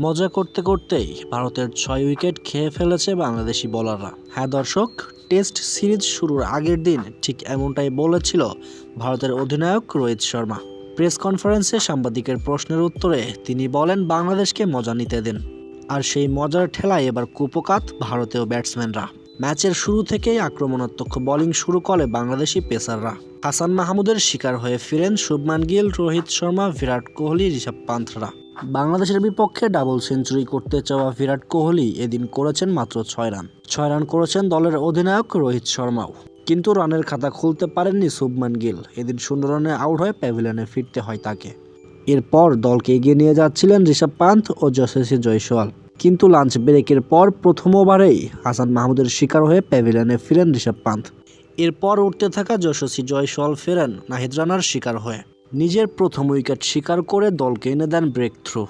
মজা করতে করতেই ভারতের ছয় উইকেট খেয়ে ফেলেছে বাংলাদেশি বোলাররা। হ্যাঁ দর্শক, টেস্ট সিরিজ শুরুর আগের দিন ঠিক এমনটাই বলেছিল ভারতের অধিনায়ক রোহিত শর্মা। প্রেস কনফারেন্সে সাংবাদিকের প্রশ্নের উত্তরে তিনি বলেন, বাংলাদেশকে মজা নিতে দিন। আর সেই মজার ঠেলায় এবার কুপকাত ভারতীয় ব্যাটসম্যানরা। ম্যাচের শুরু থেকেই আক্রমণাত্মক বোলিং শুরু করে বাংলাদেশি পেসাররা। হাসান মাহমুদের শিকার হয়ে ফিরেন শুভমান গিল, রোহিত শর্মা, বিরাট কোহলি, ঋষভ পান্থরা। বাংলাদেশের বিপক্ষে ডাবল সেঞ্চুরি করতে চাওয়া বিরাট কোহলি এদিন করেছেন মাত্র ছয় রান। ছয় রান করেছেন দলের অধিনায়ক রোহিত শর্মাও। কিন্তু রানের খাতা খুলতে পারেননি শুভমান গিল। এদিন শূন্য রানে আউট হয়ে প্যাভিলিয়নে ফিরতে হয় তাকে। এরপর দলকে এগিয়ে নিয়ে যাচ্ছিলেন ঋষভ পান্থ ও যশস্বী জয়সওয়াল। কিন্তু লাঞ্চ ব্রেকের পর প্রথম ওভারেই হাসান মাহমুদের শিকার হয়ে প্যাভিলিয়নে ফিরেন ঋষভ পান্থ। এরপর উঠতে থাকা যশস্বী জয়সওয়াল ফেরেন নাহিদ রানার শিকার হয়ে। নিজের প্রথম উইকেট শিকার করে দলকে এনে দেন ব্রেক থ্রু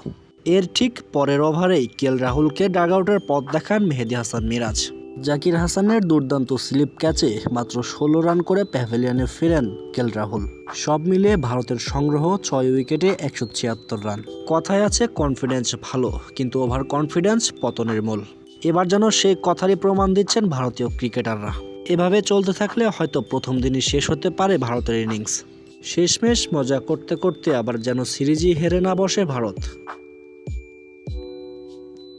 এর ঠিক পরের ওভারেই কেল রাহুলকে ডাগআউটের পথ দেখান মেহেদি হাসান মিরাজ। জাকির হাসানের দুর্দান্ত স্লিপ ক্যাচে মাত্র ষোলো রান করে প্যাভিলিয়নে ফিরেন কেল রাহুল। সব মিলিয়ে ভারতের সংগ্রহ ছয় উইকেটে একশো ছিয়াত্তর রান। কথায় আছে কনফিডেন্স ভালো, কিন্তু ওভার কনফিডেন্স পতনের মূল। এবার যেন সেই কথারই প্রমাণ দিচ্ছেন ভারতীয় ক্রিকেটাররা। এভাবে চলতে থাকলে হয়তো প্রথম দিনই শেষ হতে পারে ভারতের ইনিংস শেষমেশ মজা করতে করতে আবার যেন সিরিজই হেরে না বসে ভারত।